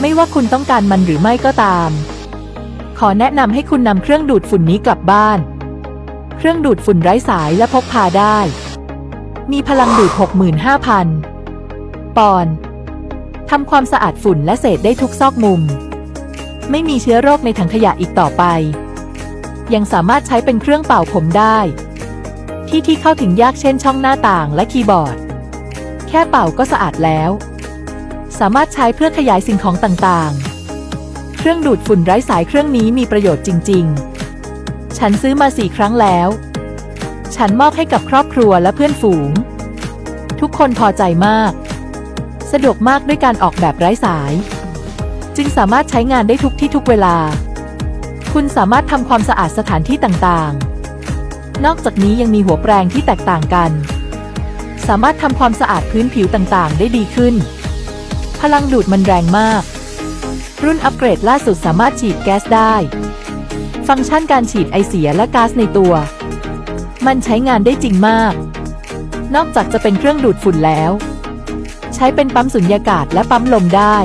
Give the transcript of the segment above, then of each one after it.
ไม่ว่าคุณต้องการมันหรือไม่ก็ตาม ขอแนะนำให้คุณนำเครื่องดูดฝุ่นนี้กลับบ้าน เครื่องดูดฝุ่นไร้สายและพกพาได้ มีพลังดูด 65,000 ปอนด์ทำความสะอาดฝุ่นและเศษได้ทุกซอกมุม ไม่มีเชื้อโรคในถังขยะอีกต่อไป ยังสามารถใช้เป็นเครื่องเป่าผมได้ ที่ที่เข้าถึงยากเช่นช่องหน้าต่างและคีย์บอร์ด แค่เป่าก็สะอาดแล้ว สามารถใช้เพื่อขยายสิ่งของต่างๆ เครื่องดูดฝุ่นไร้สายเครื่องนี้มีประโยชน์จริง ๆ ฉันซื้อมาสี่ครั้งแล้ว ฉันมอบให้กับครอบครัวและเพื่อนฝูง ทุกคนพอใจมาก สะดวกมากด้วยการออกแบบไร้สาย จึงสามารถใช้งานได้ทุกที่ทุกเวลา คุณสามารถทำความสะอาดสถานที่ต่างๆ นอกจากนี้ยังมีหัวแปรงที่แตกต่างกัน สามารถทำความสะอาดพื้นผิวต่างๆ ได้ดีขึ้น พลังดูดมันแรงมาก รุ่นอัปเกรดล่าสุดสามารถฉีดแก๊สได้ ฟังก์ชันการฉีดไอเสียและก๊าซในตัว มันใช้งานได้จริงมาก นอกจากจะเป็นเครื่องดูดฝุ่นแล้ว ใช้เป็นปั๊มสุญญากาศและปั๊มลมได้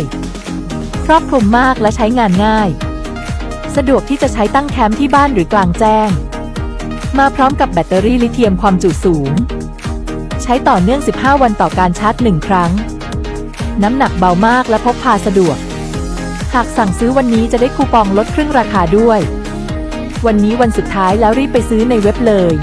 ครอบคลุมมากและใช้งานง่าย สะดวกที่จะใช้ตั้งแคมป์ที่บ้านหรือกลางแจ้ง มาพร้อมกับแบตเตอรี่ลิเธียมความจุสูง ใช้ต่อเนื่อง 15 วันต่อการชาร์จ 1 ครั้ง น้ำหนักเบามากและพกพาสะดวก หากสั่งซื้อวันนี้จะได้คูปองลดครึ่งราคาด้วย วันนี้วันสุดท้ายแล้วรีบไปซื้อในเว็บเลย